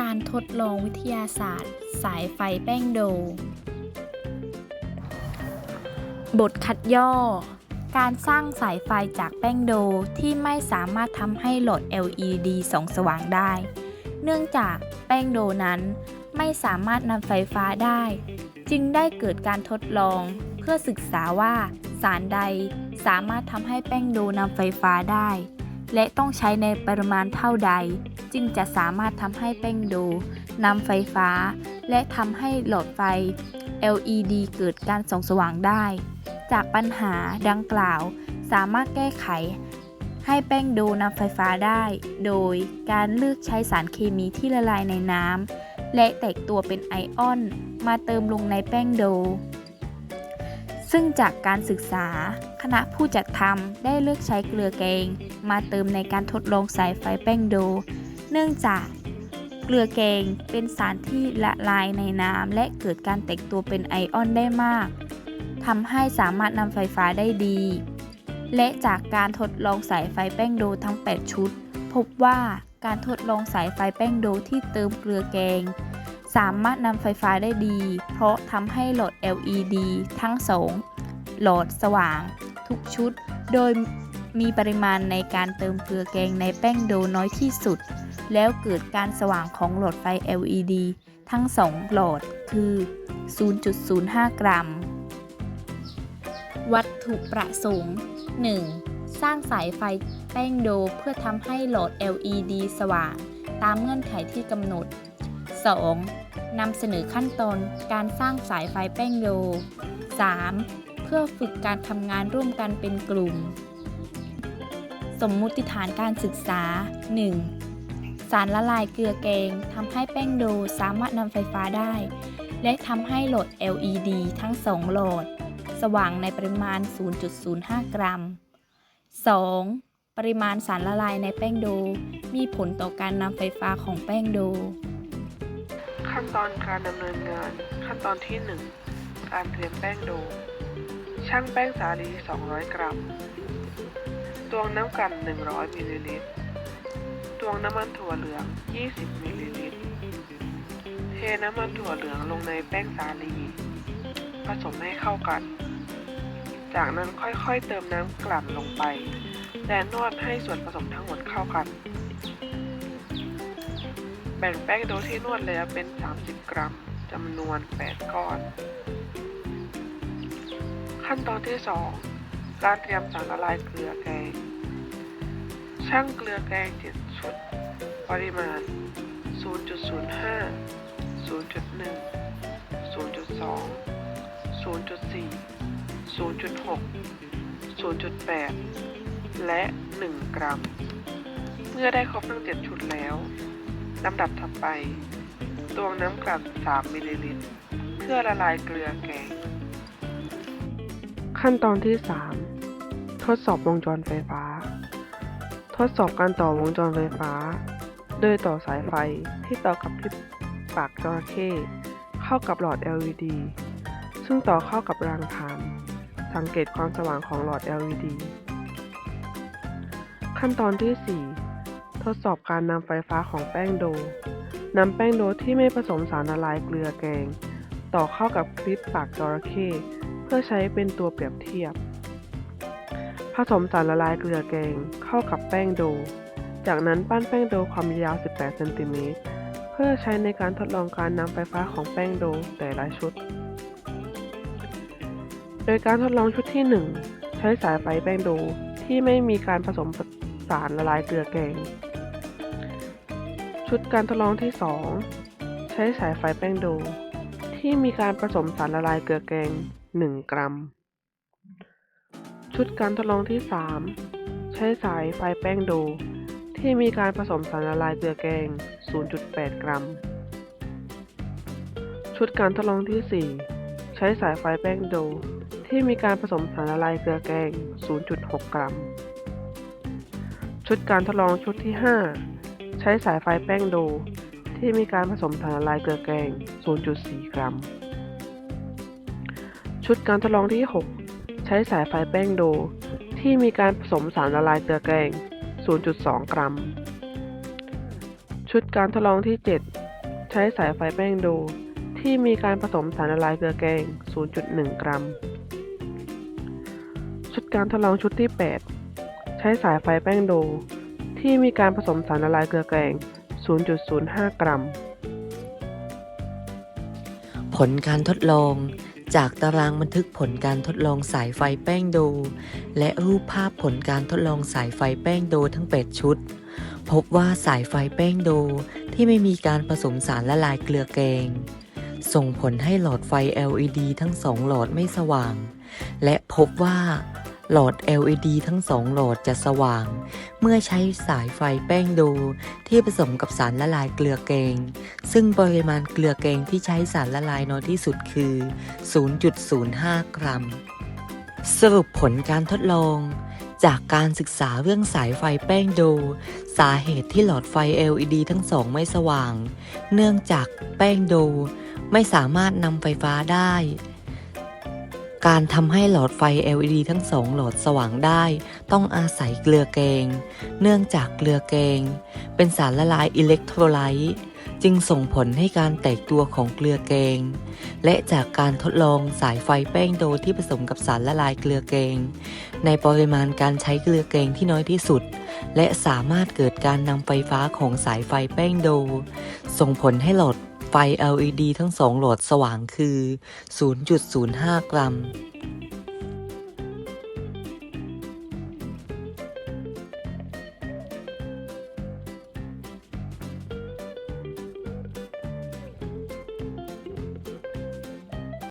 การทดลองวิทยาศาสตร์ สายไฟแป้งโด บทคัดย่อ การสร้างสายไฟจากแป้งโดที่ไม่สามารถทำให้หลอด LED ส่องสว่างได้ เนื่องจากแป้งโดนั้นไม่สามารถนำไฟฟ้าได้ จึงได้เกิดการทดลองเพื่อศึกษาว่าสารใดสามารถทำให้แป้งโดนำไฟฟ้าได้ และต้องใช้ในปริมาณเท่าใด จึงจะสามารถทำให้แป้งโดนำไฟฟ้า และทำให้หลอดไฟ LED เกิดการส่องสว่างได้ จากปัญหาดังกล่าว สามารถแก้ไข ให้แป้งโดนำไฟฟ้าได้ โดยการเลือกใช้สารเคมีที่ละลายในน้ำและแตกตัวเป็นไอออน มาเติมลงในแป้งโดซึ่งจากการศึกษา คณะผู้จัดทำได้เลือกใช้เกลือแกง มาเติมในการทดลองสายไฟแป้งโด เนื่องจากเกลือแกงเป็นสารที่ละลายในน้ำและเกิดการแตกตัวเป็นไอออนได้มากทำให้สามารถนำไฟฟ้าได้ดี และจากการทดลองสายไฟแป้งโดทั้ง 8 ชุด พบว่าการทดลองสายไฟแป้งโดที่เติมเกลือแกง สามารถนำไฟฟ้าได้ดี เพราะทำให้หลอด LED ทั้งสองหลอดสว่าง ทุกชุด โดยมีปริมาณในการเติมเกลือแกงในแป้งโดน้อยที่สุด แล้วเกิดการสว่างของหลอดไฟ LED ทั้งสองหลอดคือ 0.05 กรัม วัตถุประสงค์ 1. สร้างสายไฟแป้งโดเพื่อทำให้หลอด LED สว่าง ตามเงื่อนไขที่กำหนด 2. นำเสนอขั้นตอนการสร้างสายไฟแป้งโด 3. เพื่อฝึกการทำงานร่วมกันเป็นกลุ่ม สมมุติฐานการศึกษา 1. สารละลายเกลือแกงทำให้แป้งโดสามารถนำไฟฟ้าได้ และทำให้หลอด LED ทั้งสองหลอด สว่างในปริมาณ 0.05 กรัม 2. ปริมาณสารละลายในแป้งโดมีผลต่อการนำไฟฟ้าของแป้งโด ขั้นตอนการดำเนินงาน ขั้นตอนที่ 1 การเตรียมแป้งโด ช่างแป้งสาลี 200 กรัม ตวงน้ำกัน 100มิลลิลิตร ตวงน้ำมันถั่วเหลือง 20 มิลลิลิตร เทน้ำมันถั่วเหลืองลงในแป้งสาลี ผสมให้เข้ากัน จากนั้นค่อยๆเติมน้ำกลั่นลงไป และนวดให้ส่วนผสมทั้งหมดเข้ากัน แบ่งแป้งโดยที่นวดแล้วเป็น 30 กรัมจำนวน 8 ก้อน ขั้นตอนที่ 2 การเตรียมสารละลายเกลือแกงช่างเกลือแกง7ชุด ปริมาณ 0.05 0.1 0.2 0.4 0.6 0.8 และ 1 กรัม เมื่อได้ครบทั้ง 7 ชุดแล้วลำดับถัดไป ตวงน้ำกลั่น3มิลลิลิตร เพื่อละลายเกลือแกง ขั้นตอนที่ 3 ทดสอบวงจรไฟฟ้า ทดสอบการต่อวงจรไฟฟ้า โดยต่อสายไฟที่ต่อกับคลิปปากจระเข้เข้ากับหลอด LED ซึ่งต่อเข้ากับรางฐาน สังเกตความสว่างของหลอด LED ขั้นตอนที่ 4 ทดสอบการนำไฟฟ้าของแป้งโดนำแป้งโดที่ไม่ผสมสารละลายเกลือแกง ต่อเข้ากับคลิปปากจระเข้เพื่อใช้เป็นตัวเปรียบเทียบ ผสมสารละลายเกลือแกงเข้ากับแป้งโด จากนั้นปั้นแป้งโดความยาว 18 เซนติเมตร เพื่อใช้ในการทดลองการนำไฟฟ้าของแป้งโดแต่ละชุด โดยการทดลองชุดที่ 1 ใช้สายไฟแป้งโดที่ไม่มีการผสมสารละลายเกลือแกง ชุดการทดลองที่ 2 ใช้สายไฟแป้งโดที่มีการผสมสารละลายเกลือแกง 1 กรัม ชุดการทดลองที่ 3 ใช้สายไฟแป้งโด ที่มีการผสมสารละลายเกลือแกง 0.8 กรัม ชุดการทดลองที่ 4 ใช้สายไฟแป้งโด ที่มีการผสมสารละลายเกลือแกง 0.6 กรัม ชุดการทดลองชุดที่ 5 ใช้สายไฟแป้งโด ที่มีการผสมสารละลายเกลือแกง 0.4 กรัม ชุดการทดลองที่ 6 ใช้สายไฟแป้งโด ที่มีการผสมสารละลายเกลือแกง 0.2 กรัม ชุดการทดลองที่ 7 ใช้สายไฟแป้งโด ที่มีการผสมสารละลายเกลือแกง 0.1 กรัม ชุดการทดลองชุดที่ 8 ใช้สายไฟแป้งโด ที่มีการผสมสารละลายเกลือแกง 0.05 กรัม ผลการทดลอง จากตารางบันทึกผลการทดลองสายไฟแป้งโด และรูปภาพผลการทดลองสายไฟแป้งโดทั้ง 8 ชุด พบว่าสายไฟแป้งโดที่ไม่มีการผสมสารละลายเกลือแกง ส่งผลให้หลอดไฟ LED ทั้งสองหลอดไม่สว่าง และพบว่า หลอด LED ทั้งสองหลอดจะสว่าง เมื่อใช้สายไฟแป้งโดที่ผสมกับสารละลายเกลือแกง ซึ่งปริมาณเกลือแกงที่ใช้สารละลายน้อยที่สุดคือ 0.05 กรัม สรุปผลการทดลองจากการศึกษาเรื่องสายไฟแป้งโด สาเหตุที่หลอดไฟ LED ทั้งสองไม่สว่าง เนื่องจากแป้งโด ไม่สามารถนำไฟฟ้าได้ การทำให้หลอดไฟ LED ทั้งสองหลอดสว่างได้ ต้องอาศัยเกลือแกง เนื่องจากเกลือแกง เป็นสารละลายอิเล็กโทรไลต์จึงส่งผลให้การแตกตัวของเกลือแกง และจากการทดลองสายไฟแป้งโดที่ผสมกับสารละลายเกลือแกง ในปริมาณการใช้เกลือแกงที่น้อยที่สุด และสามารถเกิดการนำไฟฟ้าของสายไฟแป้งโด ส่งผลให้หลอด ไฟ LED ทั้งสองหลอดสว่างคือ 0.05 กรัม